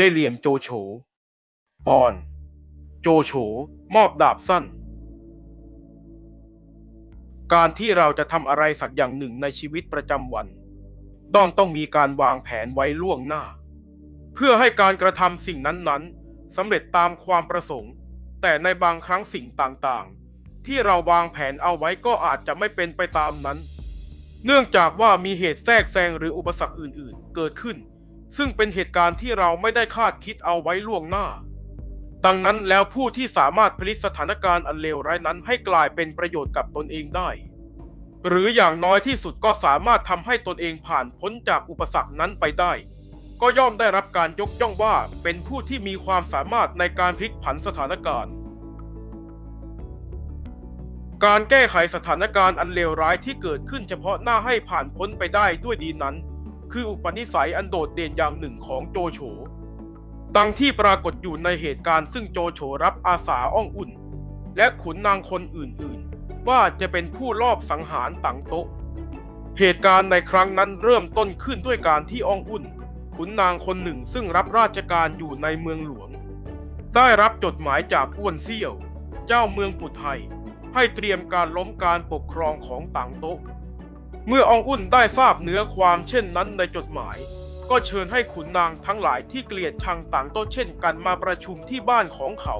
เล่เหลี่ยมโจโฉปอน โจโฉมอบดาบสั้น การที่เราจะทำอะไรสักอย่างหนึ่งในชีวิตประจำวัน ต้องต้องมีการวางแผนไว้ล่วงหน้า เพื่อให้การกระทำสิ่งนั้นๆสำเร็จตามความประสงค์ แต่ในบางครั้งสิ่งต่างๆ ที่เราวางแผนเอาไว้ก็อาจจะไม่เป็นไปตามนั้น เนื่องจากว่ามีเหตุแทรกแซงหรืออุปสรรคอื่นๆ เกิดขึ้น ซึ่งเป็นเหตุการณ์ที่เราไม่ได้คาดคิดเอาไว้ล่วงหน้า ดังนั้นแล้วผู้ที่สามารถพลิกสถานการณ์อันเลวร้ายนั้นให้กลายเป็นประโยชน์กับตนเองได้ หรืออย่างน้อยที่สุดก็สามารถทำให้ตนเองผ่านพ้นจากอุปสรรคนั้นไปได้ ก็ย่อมได้รับการยกย่องว่าเป็นผู้ที่มีความสามารถในการพลิกผันสถานการณ์การแก้ไขสถานการณ์อันเลวร้ายที่เกิดขึ้นเฉพาะหน้าให้ผ่านพ้นไปได้ด้วยดีนั้น คืออุปนิสัยอันโดดเด่นอย่างหนึ่งของโจโฉ ดังที่ปรากฏอยู่ในเหตุการณ์ซึ่งโจโฉรับอาสาอ้องอุ่น และขุนนางคนอื่นๆ ว่าจะเป็นผู้ลอบสังหารตังโต๊ะ เหตุการณ์ในครั้งนั้นเริ่มต้นขึ้นด้วยการที่อ้องอุ่น ขุนนางคนหนึ่งซึ่งรับราชการอยู่ในเมืองหลวง ได้รับจดหมายจากอ้วนเซี่ยว เจ้าเมืองปุถไทยให้เตรียมการล้มการปกครองของต่างโต๊ะ เมื่ออองอุ่นได้ทราบเนื้อความเช่นนั้นในจดหมาย ก็เชิญให้ขุนนางทั้งหลายที่เกลียดชังต่างโต๊ะเช่นกันมาประชุมที่บ้านของเขา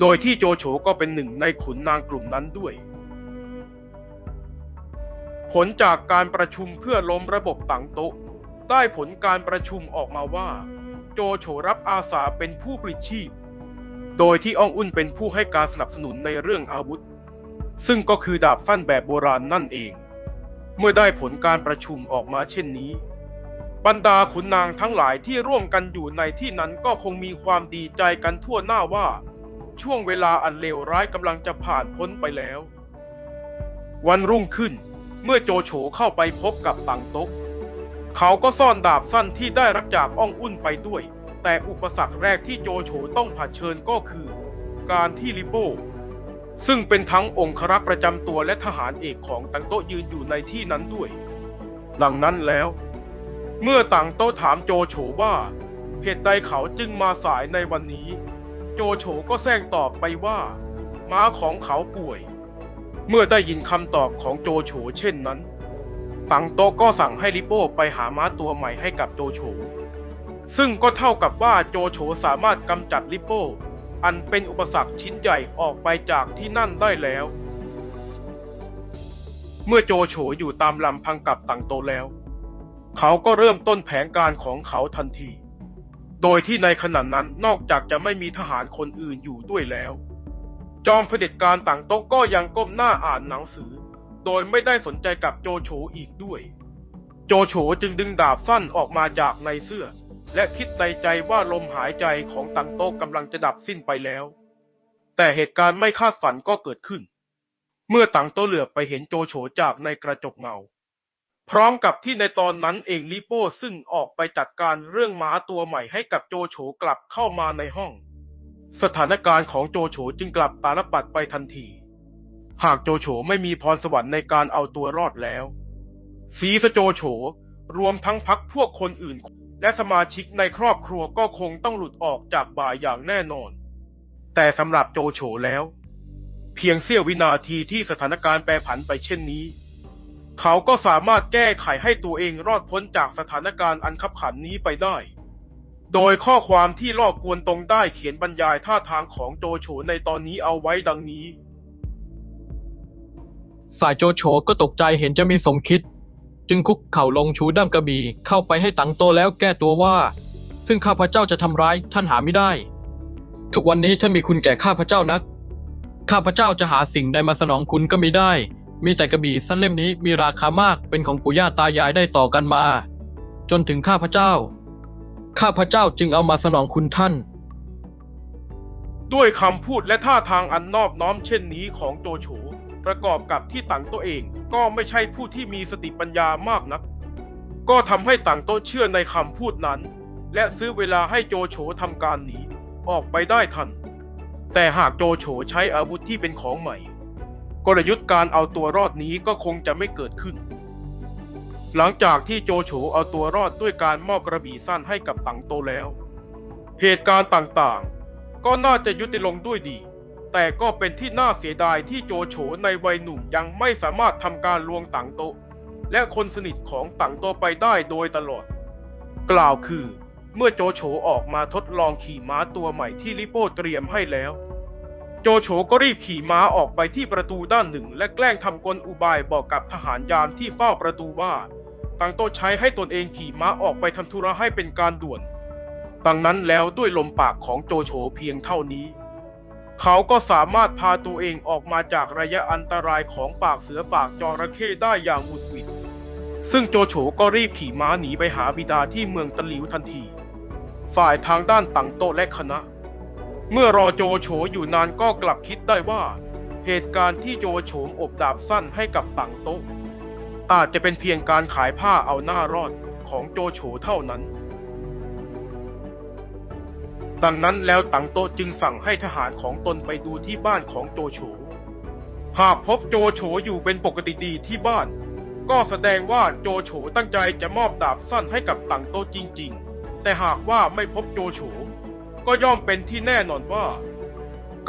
โดยที่โจโฉก็เป็นหนึ่งในขุนนางกลุ่มนั้นด้วย ผลจากการประชุมเพื่อล้มระบบต่างโต๊ะ ได้ผลการประชุมออกมาว่า โจโฉรับอาสาเป็นผู้ปลิดชีพ โดยที่อองอุ่นเป็นผู้ให้การสนับสนุนในเรื่องอาวุธ ซึ่งก็คือดาบฟันแบบโบราณนั่นเอง เมื่อได้ผลการประชุมออกมาเช่นนี้ บรรดาขุนนางทั้งหลายที่ร่วมกันอยู่ในที่นั้นก็คงมีความดีใจกันทั่วหน้าว่า ช่วงเวลาอันเลวร้ายกำลังจะผ่านพ้นไปแล้ว วันรุ่งขึ้นเมื่อโจโฉเข้าไปพบกับตังโต๊ะเขาก็ซ่อนดาบสั้นที่ได้รับจากอ้องอุ่นไปด้วย แต่อุปสรรคแรกที่โจโฉต้องเผชิญก็คือ การที่ลิโป้ ซึ่งเป็นทั้งองครักษ์ประจำตัวและทหารเอกของตังโต๊ะยืนอยู่ในที่นั้นด้วย หลังนั้นแล้ว เมื่อตังโต๊ะถามโจโฉว่าเหตุใดเขาจึงมาสายในวันนี้ โจโฉก็แซงตอบไปว่าม้าของเขาป่วย เมื่อได้ยินคำตอบของโจโฉเช่นนั้น ตังโต๊ะก็สั่งให้ลิโป้ไปหาม้าตัวใหม่ให้กับโจโฉซึ่งก็เท่ากับว่าโจโฉสามารถกำจัดลิโป้ อันเป็นอุปสรรคชิ้นใหญ่ออกไปจากที่นั่นได้แล้ว เมื่อโจโฉอยู่ตามลำพังกับตังโตแล้ว เขาก็เริ่มต้นแผนการของเขาทันที โดยที่ในขณะนั้นนอกจากจะไม่มีทหารคนอื่นอยู่ด้วยแล้ว จอมเผด็จการต่างโต๊ะก็ยังก้มหน้าอ่านหนังสือ โดยไม่ได้สนใจกับโจโฉอีกด้วย โจโฉจึงดึงดาบสั้นออกมาจากในเสื้อ และคิดในใจว่าลมหายใจของตังโต๊ะกำลังจะดับสิ้นไปแล้ว แต่เหตุการณ์ไม่คาดฝันก็เกิดขึ้น เมื่อตังโต๊ะเหลือบไปเห็นโจโฉจากในกระจกเงา พร้อมกับที่ในตอนนั้นเองลิโป้ซึ่งออกไปจัดการเรื่องม้าตัวใหม่ให้กับโจโฉกลับเข้ามาในห้อง สถานการณ์ของโจโฉจึงกลับตาลปัดไปทันที หากโจโฉไม่มีพรสวรรค์ในการเอาตัวรอดแล้ว สีสโจโฉรวมทั้งพักพวกคนอื่น และสมาชิกในครอบครัวก็คงต้องหลุดออกจากบ่ายอย่างแน่นอน แต่สำหรับโจโฉแล้ว เพียงเสี้ยววินาทีที่สถานการณ์แปรผันไปเช่นนี้ เขาก็สามารถแก้ไขให้ตัวเองรอดพ้นจากสถานการณ์อันขับขันนี้ไปได้ โดยข้อความที่รอบกวนตรงได้เขียนบรรยายท่าทางของโจโฉในตอนนี้เอาไว้ดังนี้ฝ่ายโจโฉก็ตกใจเห็นจะมีสมคิด จึงคุกเข่าลงชูด้ามกระบี่เข้าไปให้ตังโตแล้วแก้ตัวว่า ซึ่งข้าพเจ้าจะทำร้ายท่านหาไม่ได้ ทุกวันนี้ท่านมีคุณแก่ข้าพเจ้านัก ข้าพเจ้าจะหาสิ่งใดมาสนองคุณก็ไม่ได้ มีแต่กระบี่สั้นเล่มนี้มีราคามากเป็นของปู่ย่าตายายได้ต่อกันมา จนถึงข้าพเจ้า ข้าพเจ้าจึงเอามาสนองคุณท่าน ด้วยคำพูดและท่าทางอันนอบน้อมเช่นนี้ของโจโฉ ประกอบกับที่ตังตัวเองก็ไม่ใช่ผู้ที่มีสติปัญญามากนัก ก็ทำให้ตังโตเชื่อในคำพูดนั้น และซื้อเวลาให้โจโฉทำการหนีออกไปได้ทัน แต่หากโจโฉใช้อาวุธที่เป็นของใหม่ กลยุทธ์การเอาตัวรอดนี้ก็คงจะไม่เกิดขึ้น หลังจากที่โจโฉเอาตัวรอดด้วยการมอบกระบี่สั้นให้กับตังโตแล้ว เหตุการณ์ต่างๆ ก็น่าจะยุติลงด้วยดี แต่ก็เป็นที่น่าเสียดายที่โจโฉในวัยหนุ่มยังไม่สามารถทำการลวงตังโต และคนสนิทของตังโตไปได้โดยตลอด กล่าวคือ เมื่อโจโฉออกมาทดลองขี่ม้าตัวใหม่ที่ลิโป้เตรียมให้แล้ว โจโฉก็รีบขี่ม้าออกไปที่ประตูด้านหนึ่ง และแกล้งทำกลอุบายบอกกับทหารยามที่เฝ้าประตูว่าตังโตใช้ให้ตนเองขี่ม้าออกไปทำธุระให้เป็นการด่วน ดังนั้นแล้วด้วยลมปากของโจโฉเพียงเท่านี้ เขาก็สามารถพาตัวเองออกมาจากระยะอันตรายของปากเสือปากจระเข้ได้อย่างหวุดหวิด ซึ่งโจโฉก็รีบขี่ม้าหนีไปหาบิดาที่เมืองตะหลิวทันที ฝ่ายทางด้านตังโตและคณะ เมื่อรอโจโฉอยู่นานก็กลับคิดได้ว่า เหตุการณ์ที่โจโฉมอบดาบสั้นให้กับตังโตอาจจะเป็นเพียงการขายผ้าเอาหน้ารอดของโจโฉเท่านั้น ดังนั้นแล้วตังโตจึงสั่งให้ทหารของตนไปดูที่บ้านของโจโฉ หากพบโจโฉอยู่เป็นปกติดีที่บ้าน ก็แสดงว่าโจโฉตั้งใจจะมอบดาบสั้นให้กับตังโตจริง ๆ แต่หากว่าไม่พบโจโฉ ก็ย่อมเป็นที่แน่นอนว่า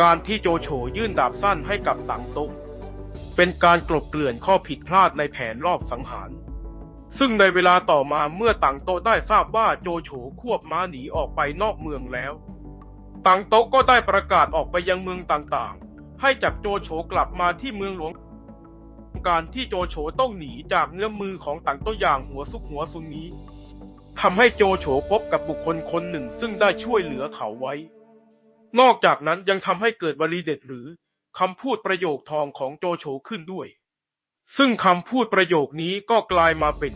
การที่โจโฉยื่นดาบสั้นให้กับตังโตเป็นการกลบเกลื่อนข้อผิดพลาดในแผนรอบสังหาร ซึ่งในเวลาต่อมาเมื่อตังโตะได้ทราบว่าโจโฉควบม้าหนีออกไปนอกเมืองแล้วตังโตะก็ได้ประกาศออกไปยังเมืองต่างๆ ให้จับโจโฉกลับมาที่เมืองหลวง การที่โจโฉต้องหนีจากเงื้อมมือของตังโตะอย่างหัวซุกหัวซุนนี้ทำให้โจโฉพบกับบุคคลคนหนึ่งซึ่งได้ช่วยเหลือเขาไว้ นอกจากนั้นยังทำให้เกิดวลีเด็ดหรือคำพูดประโยคทองของโจโฉขึ้นด้วย ซึ่งคำพูดประโยคนี้ก็กลายมาเป็น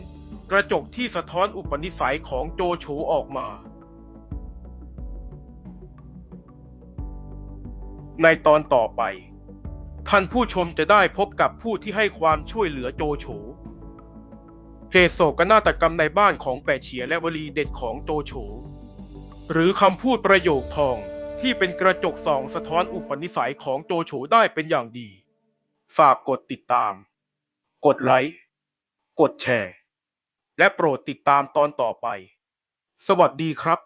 กระจกที่สะท้อนอุปนิสัยของโจโฉออกมา ในตอนต่อไป ท่านผู้ชมจะได้พบกับผู้ที่ให้ความช่วยเหลือโจโฉเหตุโศกนาฏกรรมในบ้านของแปะเฉียและวลีเด็ดของโจโฉหรือคำพูดประโยคทองที่เป็นกระจกส่องสะท้อนอุปนิสัยของโจโฉได้เป็นอย่างดี ฝากกดติดตาม กดไลค์ กดแชร์ และโปรดติดตามตอนต่อไป สวัสดีครับ